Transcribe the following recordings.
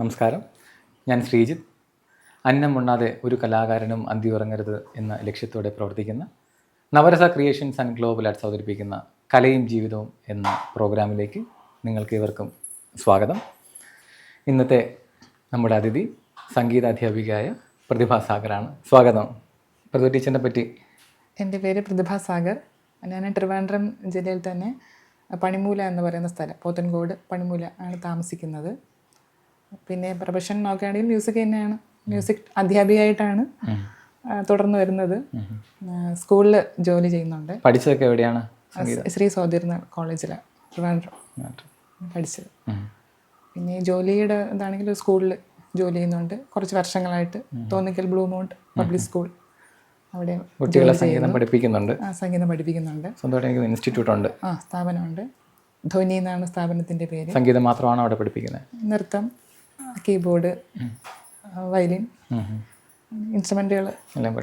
നമസ്കാരം. ഞാൻ ശ്രീജിത്ത്. അന്നം ഉണ്ണാതെ ഒരു കലാകാരനും അന്തി ഉറങ്ങരുത് എന്ന ലക്ഷ്യത്തോടെ പ്രവർത്തിക്കുന്ന Navarasa creations and global arts അവതരിപ്പിക്കുന്ന കലയും ജീവിതവും എന്ന പ്രോഗ്രാമിലേക്ക് നിങ്ങൾക്ക് ഇവർക്കും സ്വാഗതം. ഇന്നത്തെ നമ്മുടെ അതിഥി സംഗീതാധ്യാപികയായ പ്രതിഭാ സാഗറാണ്. സ്വാഗതം. പ്രതിഭ ടീച്ചറിനെ പറ്റി. എന്റെ പേര് പ്രതിഭാ സാഗർ. ഞാൻ ട്രിവാൻഡ്രം ജില്ലയിൽ തന്നെ പണിമൂല എന്ന് പറയുന്ന സ്ഥലം പോത്തൻകോട് പണിമൂല ആണ് താമസിക്കുന്നത്. പിന്നെ പ്രൊഫഷൻ നോക്കുകയാണെങ്കിൽ മ്യൂസിക് തന്നെയാണ്. മ്യൂസിക് അധ്യാപികയായിട്ടാണ് തുടർന്ന് വരുന്നത്. സ്കൂളിൽ ജോലി ചെയ്യുന്നുണ്ട്. പഠിച്ചതൊക്കെ എവിടെയാണ് ശ്രീ സോദീർന്ന കോളേജിലെ പഠിച്ചത്. പിന്നെ ജോലിയുടെ ഇതാണെങ്കിൽ സ്കൂളിൽ ജോലി ചെയ്യുന്നുണ്ട്. കുറച്ച് വർഷങ്ങളായിട്ട് Thonnikkal blue mount public school അവിടെ കുട്ടികളെ സംഗീതം പഠിപ്പിക്കുന്നുണ്ട്. ആ, സംഗീതം പഠിപ്പിക്കുന്നുണ്ട്. സ്വന്തമായിട്ട് ഇൻസ്റ്റിറ്റ്യൂട്ട് ഉണ്ട് ആ സ്ഥാപനമുണ്ട്. ധ്വനി എന്നാണ് സ്ഥാപനത്തിന്റെ പേര്. സംഗീതം മാത്രമാണ് അവിടെ പഠിപ്പിക്കുന്നത്. നൃത്തം. Keyboard violin. ഇൻസ്ട്രുമെന്റുകൾ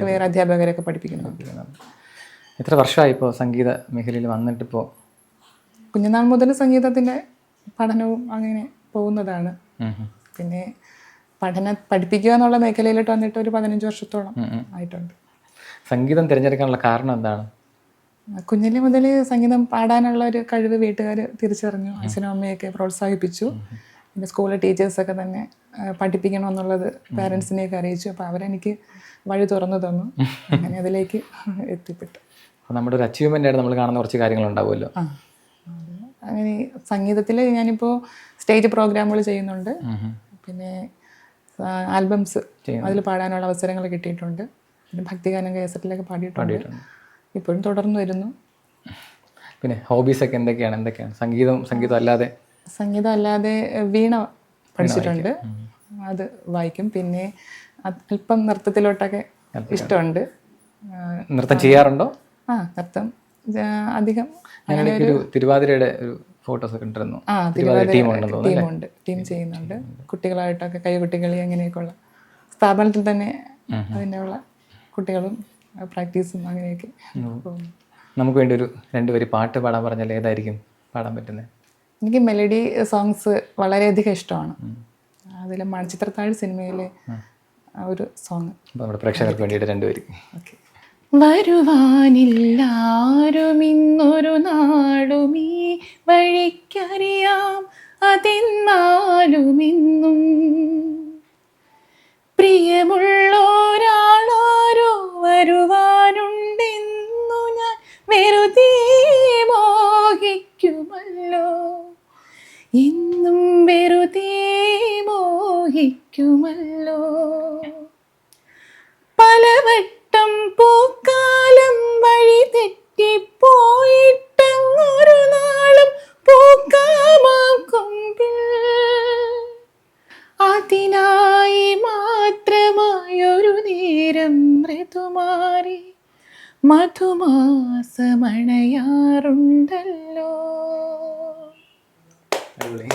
വേറെ അധ്യാപകരൊക്കെ പഠിപ്പിക്കുന്നുണ്ട് പഠിപ്പിക്കുന്നുണ്ട്. എത്ര വർഷമായി ഇപ്പോൾ സംഗീത മേഖലയിൽ വന്നിട്ടിപ്പോൾ കുഞ്ഞുനാൾ മുതൽ സംഗീതത്തിന്റെ പഠനവും അങ്ങനെ പോകുന്നതാണ്. പിന്നെ പഠന പഠിപ്പിക്കുക എന്നുള്ള മേഖലയിലോട്ട് വന്നിട്ട് ഒരു പതിനഞ്ച് വർഷത്തോളം. ആയിട്ടുണ്ട്. സംഗീതം തിരഞ്ഞെടുക്കാനുള്ള കാരണം എന്താണ്? കുഞ്ഞിലെ മുതൽ സംഗീതം പാടാനുള്ള ഒരു കഴിവ് വീട്ടുകാർ തിരിച്ചറിഞ്ഞു അച്ഛനും അമ്മയൊക്കെ പ്രോത്സാഹിപ്പിച്ചു. പിന്നെ സ്കൂളിലെ ടീച്ചേഴ്സൊക്കെ തന്നെ പഠിപ്പിക്കണം പഠിപ്പിക്കണമെന്നുള്ളത് പാരൻസിനെയൊക്കെ അറിയിച്ചു. അപ്പോൾ അവരെനിക്ക് വഴി തുറന്നു തന്നു. അങ്ങനെ അതിലേക്ക് എത്തിപ്പെട്ടു. അപ്പോൾ നമ്മുടെ ഒരു അച്ചീവ്മെന്റ് ആയിട്ട് നമ്മൾ കാണുന്ന കുറച്ച് കാര്യങ്ങളുണ്ടാവുമല്ലോ. അങ്ങനെ സംഗീതത്തിൽ ഞാനിപ്പോൾ സ്റ്റേജ് പ്രോഗ്രാമുകൾ ചെയ്യുന്നുണ്ട്. പിന്നെ ആൽബംസ് അതിൽ പാടാനുള്ള അവസരങ്ങൾ കിട്ടിയിട്ടുണ്ട്. പിന്നെ ഭക്തിഗാനം കേസറ്റിലൊക്കെ പാടിയിട്ടുണ്ട്. ഇപ്പോഴും തുടർന്നു വരുന്നു. പിന്നെ ഹോബീസൊക്കെ എന്തൊക്കെയാണ്? എന്തൊക്കെയാണ്? സംഗീതം സംഗീതം അല്ലാതെ സംഗീതം അല്ലാതെ വീണ പഠിച്ചിട്ടുണ്ട്. അത് വായിക്കും. പിന്നെ അല്പം നൃത്തത്തിലോട്ടൊക്കെ ഇഷ്ടമുണ്ട്. നൃത്തം ചെയ്യാറുണ്ടോ? ആ നൃത്തം അധികം തിരുവാതിരയുടെ ഒരു ഫോട്ടോസ് ഒക്കെ ഉണ്ടായിരുന്നു ആ തിരുവാതിര ടീമുണ്ട്. ടീം ചെയ്യുന്നുണ്ട്. കുട്ടികളായിട്ടൊക്കെ കൈകുട്ടികളി അങ്ങനെയൊക്കെയുള്ള സ്ഥാപനത്തിൽ തന്നെ അതിനുള്ള കുട്ടികളും പ്രാക്ടീസും അങ്ങനെയൊക്കെ നമുക്ക് വേണ്ടി ഒരു രണ്ടുപേര് പാട്ട് പാടാൻ പറഞ്ഞാൽ ഏതായിരിക്കും പാടാൻ പറ്റുന്നത്? എനിക്ക് മെലഡി സോങ്സ് വളരെയധികം ഇഷ്ടമാണ്. അതിൽ മണിച്ചിത്രത്താഴ് സിനിമയിലെ ആ. ഒരു സോങ് നമ്മുടെ പ്രേക്ഷകർക്ക് വേണ്ടിയിട്ട് രണ്ടുപേരും. ഓക്കെ. വരുവാനില്ലാരുമിന്നൊരു നാടുമീ വഴിക്കറിയാം അതെന്നാലുമിന്നും. പ്രിയമുള്ളൊരാളാരോ ഇന്നും വെറുതെ മോഹിക്കുമല്ലോ. പലവട്ടം പൂക്കാലം വഴി തെറ്റിപ്പോയിട്ടങ്ങൊരു നാളും പൂക്കാമാക്കും അതിനായി മാത്രമായൊരു നേരം മൃദുമാറി മധുമാസമണയാറുണ്ടല്ലോ. അടിപൊളി